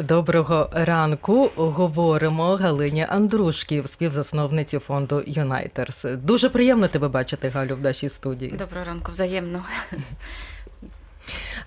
Доброго ранку. Говоримо Галині Андрушків, співзасновниці фонду Юнайтерс. Дуже приємно тебе бачити, Галю, в нашій студії. Доброго ранку, взаємно.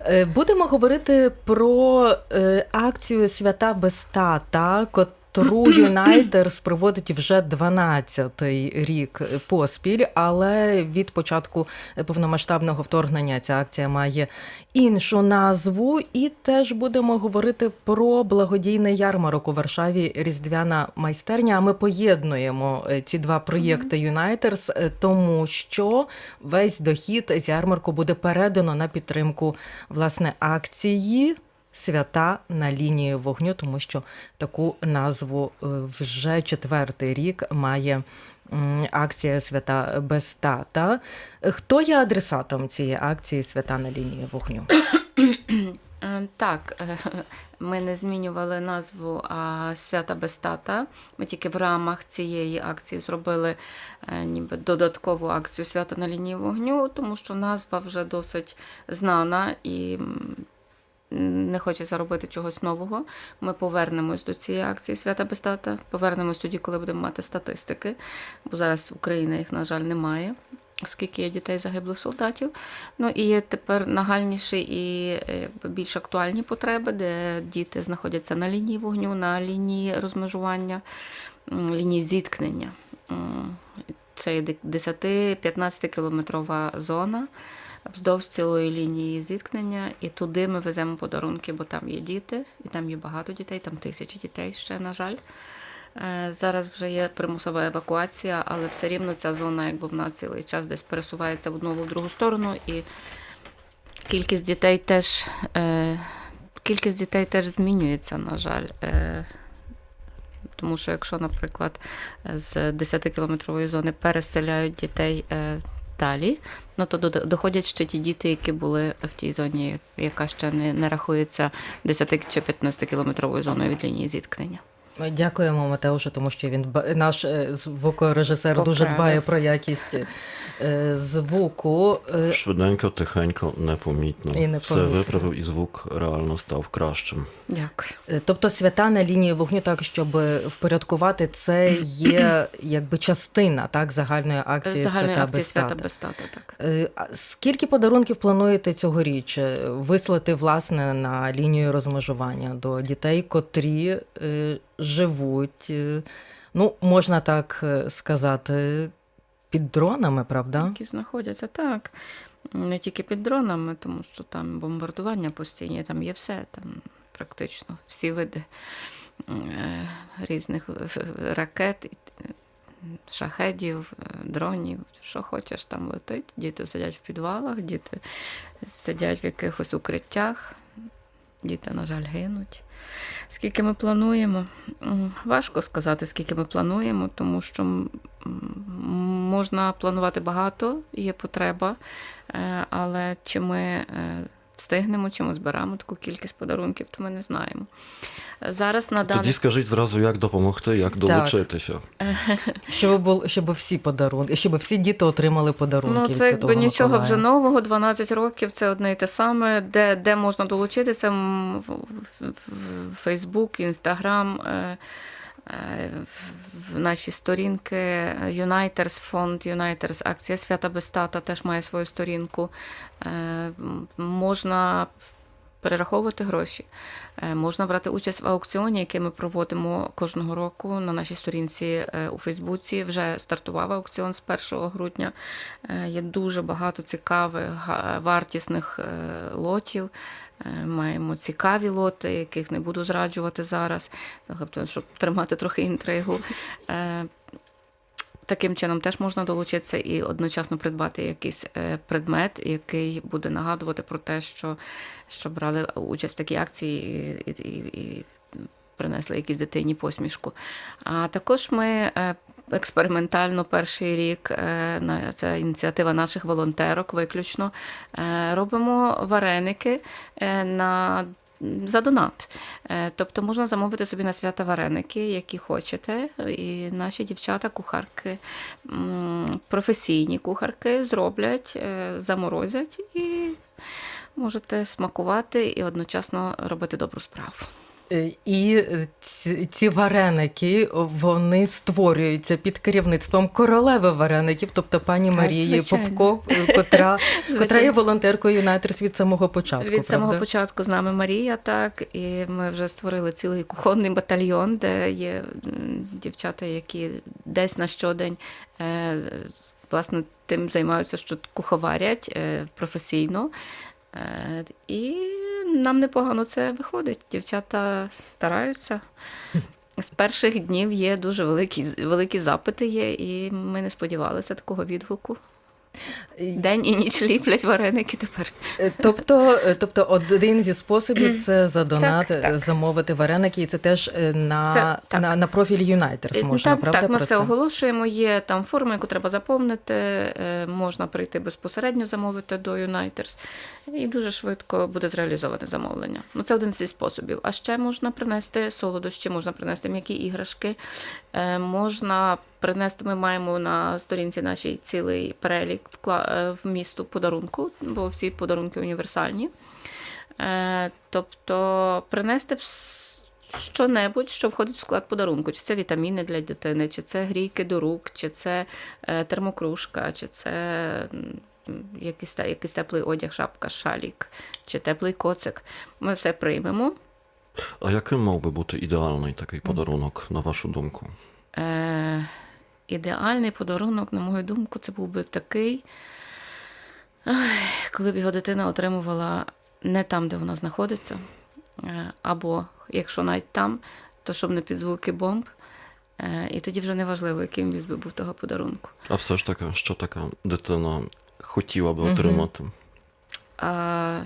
Е, Будемо говорити про е, акцію Свята без тата, котру Юнайтерс проводить вже 12-й рік поспіль, але від початку повномасштабного вторгнення ця акція має іншу назву. І теж будемо говорити про благодійний ярмарок у Варшаві Різдвяна майстерня. А ми поєднуємо е, ці два проєкти Юнайтерс, е, тому що весь дохід з ярмарку буде передано на підтримку власне акції. Свята на лінії вогню, тому що таку назву е, вже четвертий рік має акція Свята без тата. Хто є адресатом цієї акції Свята на лінії вогню? Е, Так, е, ми не змінювали назву свята без тата. Ми тільки в рамах цієї акції зробили ніби додаткову акцію свята на лінії вогню, тому що назва вже досить знана і не хочеться робити чогось нового. Ми повернемось до цієї акції свята без тата. Повернемось тоді, коли будемо мати статистики, бо зараз Україна їх, на жаль, немає. Скільки є дітей загиблих солдатів. Ну і тепер нагальніші і е, якби, більш актуальні потреби, де діти знаходяться на лінії вогню, на лінії розмежування, лінії зіткнення. Це є 10-15 кілометрова зона вздовж цілої лінії зіткнення, і туди ми веземо подарунки, бо там є діти, і там є багато дітей, там тисячі дітей ще, на жаль. Е, Зараз вже є примусова евакуація, але все рівно ця зона, якби вона цілий час десь пересувається в одну в другу сторону, і кількість дітей теж, е, кількість дітей теж змінюється, на жаль. Е, тому що якщо, наприклад, з 10-кілометрової зони переселяють дітей далі, ну то до- доходять ще ті діти, які були в тій зоні, яка ще не, не рахується 10 чи 15 кілометровою зоною від лінії зіткнення. Ми Дякуємо Матеушу, тому що він наш е, звукорежисер дуже дбає про якість е, звуку. Е, Швиденько, тихенько, непомітно. І непомітно. Все виправив, і звук реально став кращим. Дякую. Тобто свята на лінії вогню, так щоб впорядкувати, це є якби частина так загальної акції Загальної свята акції без свята без тата, так. Скільки подарунків плануєте цьогоріч вислати власне на лінію розмежування до дітей, котрі живуть, е, ну можна так е, сказати, під дронами, правда? Які знаходяться так. Не тільки під дронами, тому що там бомбардування постійні, там є все, там практично всі види е, різних ракет, шахедів, дронів, що хочеш, там летить. Діти сидять в підвалах, діти сидять в якихось укриттях, діти, на жаль, гинуть. Скільки ми плануємо? Важко сказати, скільки ми плануємо, тому що можна планувати багато, є потреба, е, але чи ми е, встигнемо, чи ми зберемо таку кількість подарунків, то ми не знаємо. Зараз на даний Тоді скажіть зразу, як допомогти, як долучитися. Щоб бул, щоб всі подарунки, щоб всі діти отримали подарунки. Ну, це якби нічого Миколая. вже нового, 12 років, це одне і те саме. Де, де можна долучитися? В- в- в- Фейсбук, Інстаграм, е, е, в- в наші сторінки Юнайтерс, фонд Юнайтерс, акція Свята без тата теж має свою сторінку. Е, Можна перераховувати гроші. Е, Можна брати участь в аукціоні, який ми проводимо кожного року на нашій сторінці е, у Фейсбуці. Вже стартував аукціон з 1 грудня. Е, Є дуже багато цікавих, вартісних е, лотів. Е, Маємо цікаві лоти, яких не буду зраджувати зараз, тобто, щоб тримати трохи інтригу. Е, Таким чином теж можна долучитися і одночасно придбати якийсь е, предмет, який буде нагадувати про те, що, що брали участь в такій акції і, і, і принесли якійсь дитині посмішку. А також ми експериментально перший рік, це ініціатива наших волонтерок виключно, е, робимо вареники е, на за донат. Е, Тобто можна замовити собі на свята вареники, які хочете. І наші дівчата, кухарки, професійні кухарки зроблять, заморозять і можете смакувати і одночасно робити добру справу. Е, І ці, ці вареники вони створюються під керівництвом королеви вареників, тобто пані Марії звичайно. Попко, е, котра, котра є волонтеркою Юнайтерс від самого початку. Від самого початку з нами Марія, так, і ми вже створили цілий кухонний батальйон, де є дівчата, які десь на щодень е, власне тим займаються, що куховарять е, професійно. Е, І нам непогано це виходить. Дівчата стараються. З перших днів є дуже великі, великі запити є, і ми не сподівалися такого відгуку. День і ніч ліплять вареники тепер. Е, Тобто, е, тобто один зі способів це за донат Так, так. замовити вареники, і це теж е, на, Це- так. на, на профілі Юнайтерс можна, так, правда? так, ми про все це? оголошуємо. Є там форма, яку треба заповнити. Можна прийти безпосередньо замовити до Uniters. І дуже швидко буде зреалізоване замовлення. Ну, це один зі способів. А ще можна принести солодощі, можна принести м'які іграшки. е, Можна принести, ми маємо на сторінці нашій цілий перелік е, в місту подарунку, бо всі подарунки універсальні. Е, Тобто принести що-небудь, що входить в склад подарунку. Чи це вітаміни для дитини, чи це грійки до рук, чи це термокружка, чи це якийсь, якийсь теплий одяг, шапка, шалік, чи теплий коцик. Ми все приймемо. А яким мав би бути ідеальний такий подарунок, на вашу думку? Е, ідеальний подарунок, на мою думку, це був би такий, коли б його дитина отримувала не там, де вона знаходиться, е, або якщо навіть там, то щоб не під звуки бомб. Е, і тоді вже не важливо, яким він би був того подарунку. А все ж таки, що така дитина хотіла би отримати? А,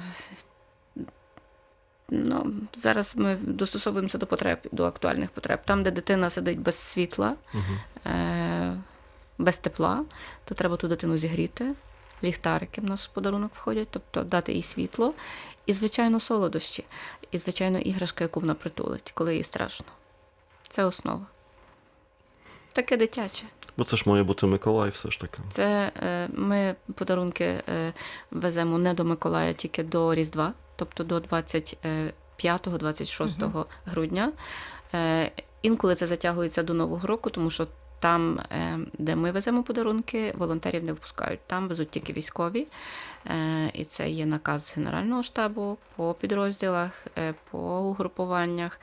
ну, зараз ми достосовуємося до потреб, до актуальних потреб. Там, де дитина сидить без світла, Мгм. е, без тепла, то треба ту дитину зігріти. Ліхтарики в нас в подарунок входять, тобто дати їй світло, і, звичайно, солодощі, і, звичайно, іграшка, яку вона притулить, коли їй страшно. Це основа. Таке дитяче. Бо це ж має бути Миколай, все ж таки. Це е, ми подарунки е, веземо не до Миколая, тільки до Різдва, тобто до 25-26 грудня. Е, Інколи це затягується до Нового року, тому що там, де ми веземо подарунки, волонтерів не впускають. Там везуть тільки військові. І це є наказ Генерального штабу по підрозділах, по угрупуваннях.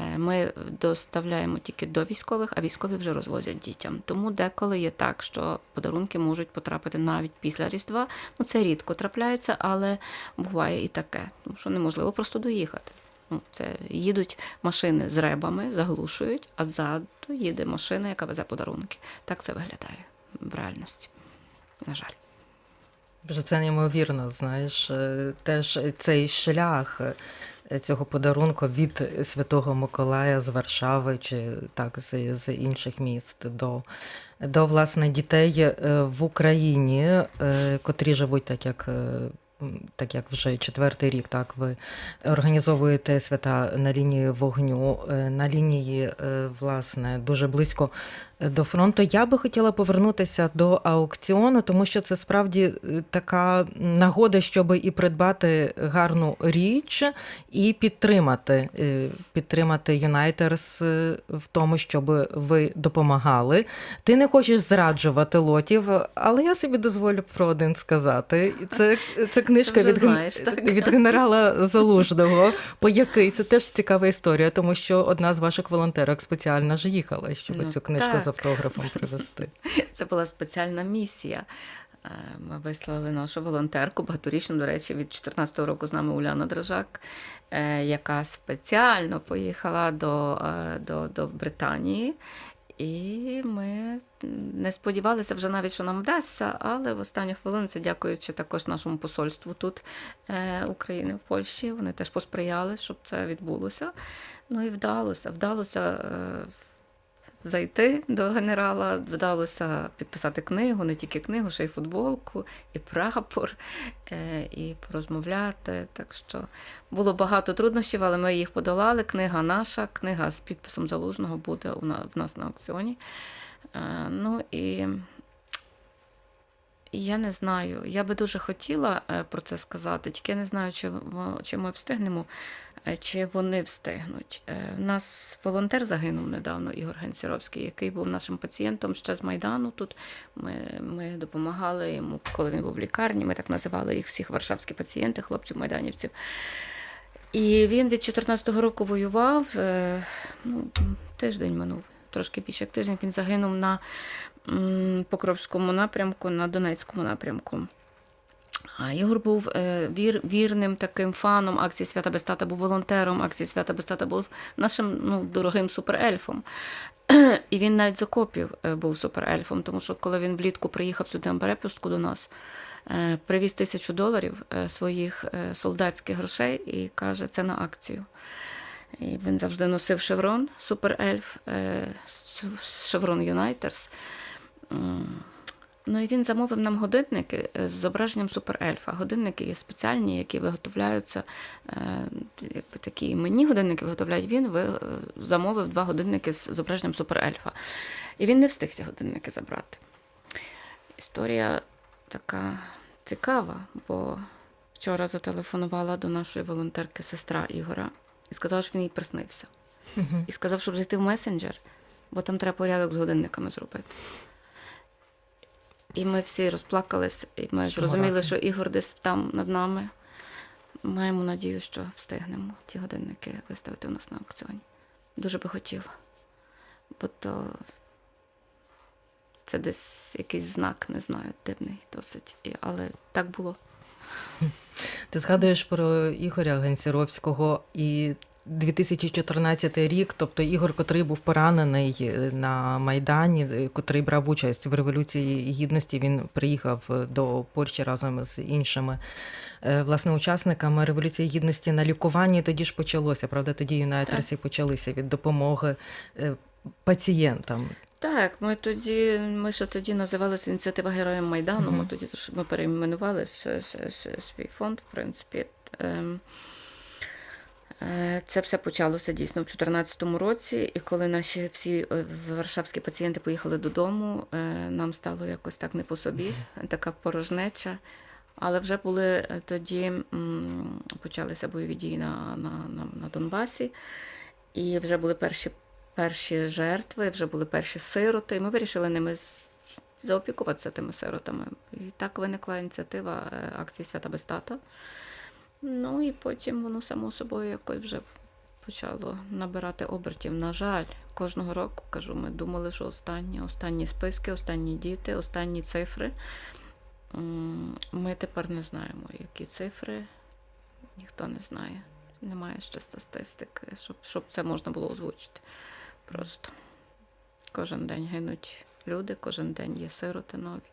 Е, Ми доставляємо тільки до військових, а військові вже розвозять дітям. Тому деколи є так, що подарунки можуть потрапити навіть після Різдва. Ну це рідко трапляється, але буває і таке, тому що неможливо просто доїхати. Ну, це їдуть машини з ребами, заглушують, а ззаду їде машина, яка везе подарунки. Так це виглядає в реальності. На жаль. Вже це неймовірно, знаєш, е, теж цей шлях е, цього подарунку від Святого Миколая з Варшави чи так з, з інших міст до, до власне дітей е, в Україні, е, котрі живуть так, як. е, Так як вже четвертий рік, так ви організовуєте свята на лінії вогню, на лінії, власне, дуже близько до фронту. Я би хотіла повернутися до аукціону, тому що це справді е, така нагода, щоб і придбати гарну річ, і підтримати, е, підтримати Юнайтерс е, в тому, щоб ви допомагали. Ти не хочеш зраджувати лотів, але я собі дозволю про один сказати. Це, це книжка від, знаєш, від генерала Залужного, по який це теж цікава історія, тому що одна з ваших волонтерок спеціально ж їхала, щоб Ну, цю книжку. З автографом привезти. Це була спеціальна місія. Е, Ми вислали нашу волонтерку, багаторічну, до речі, від 14-го року з нами Уляна Дрожак, е, яка спеціально поїхала до, е, до, до Британії. І ми не сподівалися вже навіть, що нам вдасться, але в останню хвилину це дякуючи також нашому посольству тут е, України в Польщі. Вони теж посприяли, щоб це відбулося. Ну і вдалося. Вдалося е, зайти до генерала, вдалося підписати книгу, не тільки книгу, ще й футболку, і прапор, е, і порозмовляти. Так що було багато труднощів, але ми їх подолали. Книга наша, книга з підписом залужного буде в нас на аукціоні. Е, Ну і я не знаю. Я би дуже хотіла е, про це сказати, тільки я не знаю, чи, чи ми встигнемо. Е, чи вони встигнуть. Е, У нас волонтер загинув недавно, Ігор Генсіровський, який був нашим пацієнтом ще з Майдану. Тут ми, ми допомагали йому, коли він був в лікарні. Ми так називали їх всіх варшавські пацієнти, хлопців майданівців. І він від 14-го року воював. е, Ну, тиждень минув, трошки більше як тиждень. Він загинув на Покровському напрямку, на Донецькому напрямку. А Ігор був е, вір, вірним таким фаном акції Свята Безтата, був волонтером акції Свята Безтата, був нашим ну, дорогим суперельфом. І він навіть з окопів е, був суперельфом, тому що коли він влітку приїхав сюди на перепустку до нас, е, привіз тисячу доларів своїх солдатських грошей і каже, це на акцію. І він завжди носив шеврон, суперельф, шеврон Юнайтерс. Ну і він замовив нам годинники е, з зображенням суперельфа. Годинники є спеціальні, які виготовляються, е, якби такі іменні годинники виготовляють. Він е, замовив два годинники з зображенням суперельфа. І він не встиг ці годинники забрати. Історія така цікава, бо вчора зателефонувала до нашої волонтерки сестра Ігора і сказала, що він їй приснився. І сказав, щоб зайти в месенджер, бо там треба порядок з годинниками зробити. І ми всі розплакались, і ми Що зрозуміли, мурахи. що Ігор десь там над нами. Маємо надію, що встигнемо ті годинники виставити у нас на аукціоні. Дуже би хотіла. Бо то це десь якийсь знак, не знаю, дивний досить. Але так було. Ти згадуєш про Ігоря Генсіровського і 2014 рік, тобто Ігор, котрий був поранений е, на Майдані, е, котрий брав участь в Революції Гідності, він приїхав е, до Польщі разом з іншими власне учасниками Революції Гідності на лікуванні. Тоді ж почалося, правда? Тоді юнайтерси почалися від допомоги пацієнтам. Так, ми тоді, ми ще тоді називалися ініціатива Героям Майдану. Ми тоді ми перейменували с- с- с- свій фонд, в принципі. Е, Це все почалося дійсно в 2014 році, і коли наші всі е, варшавські пацієнти поїхали додому, е, нам стало якось так не по собі, така порожнеча. Але вже були тоді почалися бойові дії на, на, на, на Донбасі, і вже були перші перші жертви, вже були перші сироти, і ми вирішили ними заопікуватися тими сиротами. І так виникла ініціатива акції Свята Безтата. Ну і потім воно само собою якось вже почало набирати обертів. На жаль, кожного року кажу, ми думали, що останні, останні списки, останні діти, останні цифри. Ми тепер не знаємо, які цифри. Ніхто не знає. Немає ще статистики, щоб, щоб це можна було озвучити. Просто кожен день гинуть люди, кожен день є сироти нові,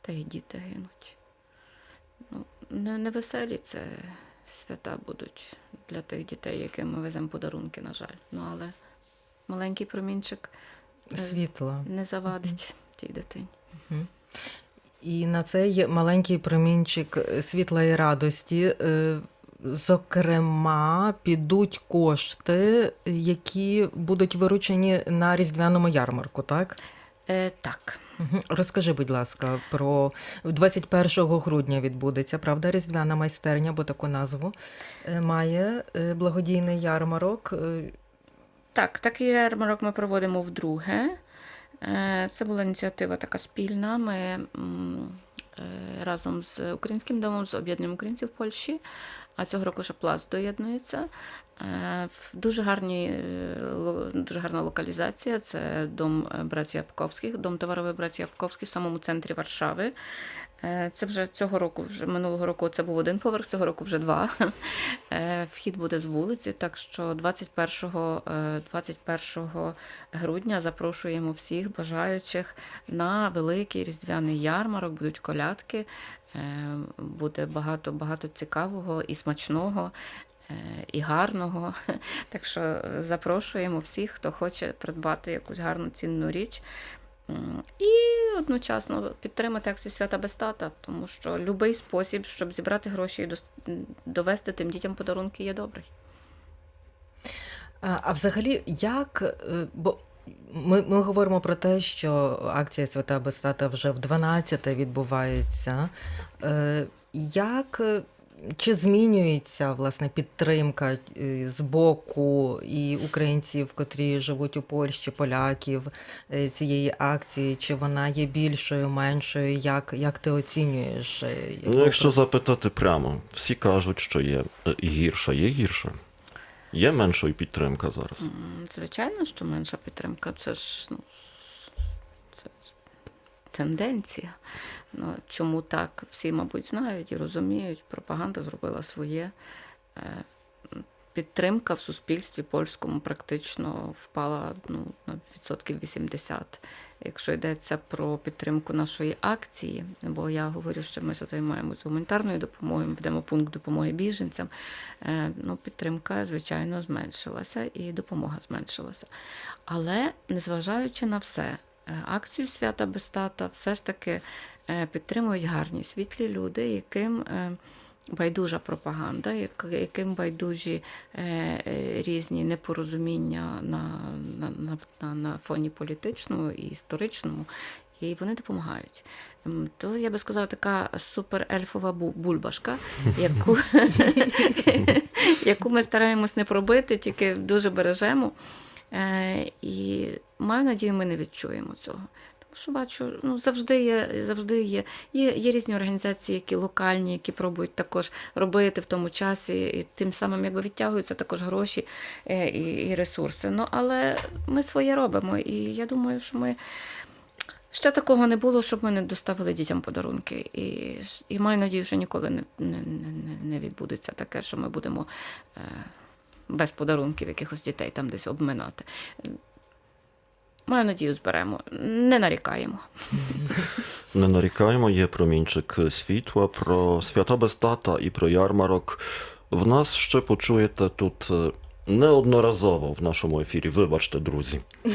та й діти гинуть. Ну, не, не це свята будуть для тих дітей, яким ми веземо подарунки, на жаль. Ну, але маленький промінчик Е, Світла. не завадить тій дитині. І на цей маленький промінчик світла і радості, е, зокрема, підуть кошти, які будуть виручені на різдвяному ярмарку, так? Е, так. Розкажи, будь ласка, про 21 грудня відбудеться, правда, різдвяна майстерня, бо таку назву е, має е, благодійний ярмарок. Е, Так, такий ярмарок ми проводимо вдруге. Це була ініціатива така спільна. Ми разом з Українським домом, з об'єднанням українців Польщі, а цього року ще Пласт доєднується. Е, Дуже, гарні, е, дуже гарна локалізація. Це дом е, братів Япковських, дом товаровий братів Япковських в самому центрі Варшави. Е, Це вже цього року, вже минулого року це був один поверх, цього року вже два. Е, Вхід буде з вулиці, так що 21, е, 21 грудня запрошуємо всіх бажаючих на великий різдвяний ярмарок. Будуть колядки, е, буде багато багато цікавого і смачного. е, І гарного. Так що е, запрошуємо всіх, хто хоче придбати якусь гарну цінну річ. І одночасно підтримати акцію свята Безтата, тому що будь-який спосіб, щоб зібрати гроші і довести тим дітям подарунки, є добрий. А, а взагалі, як. е, Бо ми, ми говоримо про те, що акція Свята Безстата вже в 12 відбувається. Е, Як е, чи змінюється власне підтримка е, з боку і українців, котрі живуть у Польщі, поляків е, цієї акції? Чи вона є більшою, меншою? Як, як ти оцінюєш? е, Ну, якщо запитати прямо, всі кажуть, що є гірша, є гірше. Є меншою підтримка зараз. Звичайно, що менша підтримка. Це ж ну, це ж тенденція. Ну, чому так? Всі, мабуть, знають і розуміють. Пропаганда зробила своє. Е, Підтримка в суспільстві польському практично впала ну, на відсотків 80. Якщо йдеться про підтримку нашої акції, бо я говорю, що ми займаємося гуманітарною допомогою, ми ведемо пункт допомоги біженцям. Е, Ну, підтримка, звичайно, зменшилася і допомога зменшилася. Але незважаючи на все, е, акцію свята без тата все ж таки підтримують гарні світлі люди, яким е, байдужа пропаганда, яким байдужі е, е, різні непорозуміння на, на, на, на, фоні політичному і історичному. І вони допомагають. То я би сказала, така суперельфова бу- бульбашка, яку, яку ми стараємось не пробити, тільки дуже бережемо. Е, І маю надію, ми не відчуємо цього. Що бачу, ну завжди є, завжди є. Є, є різні організації, які локальні, які пробують також робити в тому часі, і тим самим якби відтягуються також гроші е, і, і ресурси. Ну, але ми своє робимо. І я думаю, що ми. Ще такого не було, щоб ми не доставили дітям подарунки. І, і маю надію, що ніколи не, не, не, не відбудеться таке, що ми будемо е, без подарунків якихось дітей там десь обминати. Маю надію, зберемо. Не нарікаємо. Не нарікаємо, є промінчик світла про свята без тата і про ярмарок. В нас ще почуєте тут е, неодноразово в нашому ефірі. Вибачте, друзі.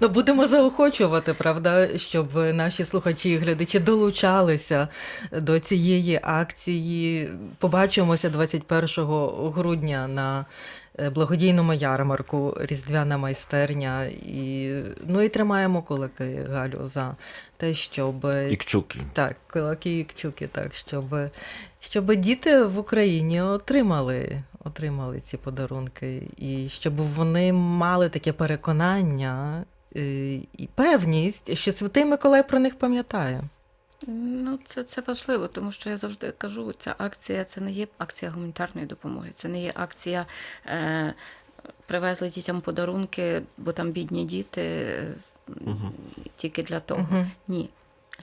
Ну, будемо заохочувати, правда, щоб наші слухачі і глядачі долучалися до цієї акції. Побачимося 21 грудня на благодійному ярмарку Різдвяна майстерня. І, ну і тримаємо кулаки, Галю, за те, щоб І кчуки. так, кулаки і кчуки, так, щоб, щоб діти в Україні отримали, отримали ці подарунки, і щоб вони мали таке переконання е, і певність, що Святий Миколай про них пам'ятає. Ну, це, це важливо, тому що я завжди кажу, ця акція це не є акція гуманітарної допомоги, це не є акція. Е, Привезли дітям подарунки, бо там бідні діти Мгм. тільки для того. Мгм. Ні,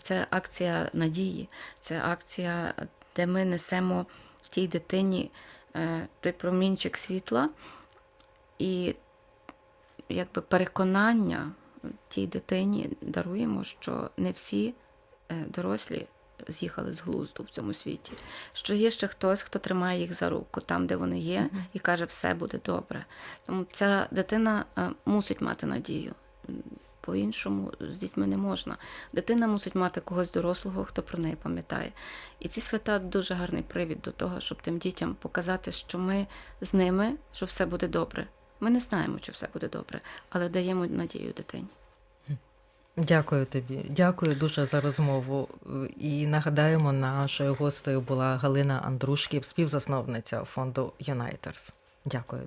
це акція надії, це акція, де ми несемо тій дитині е, той промінчик світла і якби переконання тій дитині даруємо, що не всі дорослі з'їхали з глузду в цьому світі. Що є ще хтось, хто тримає їх за руку там, де вони є, і каже, все буде добре. Тому ця дитина е, мусить мати надію. По-іншому з дітьми не можна. Дитина мусить мати когось дорослого, хто про неї пам'ятає. І ці свята дуже гарний привід до того, щоб тим дітям показати, що ми з ними, що все буде добре. Ми не знаємо, чи все буде добре, але даємо надію дитині. Дякую тобі. Дякую дуже за розмову. І нагадаємо, нашою гостею була Галина Андрушків, співзасновниця фонду Юнайтерс. Дякую.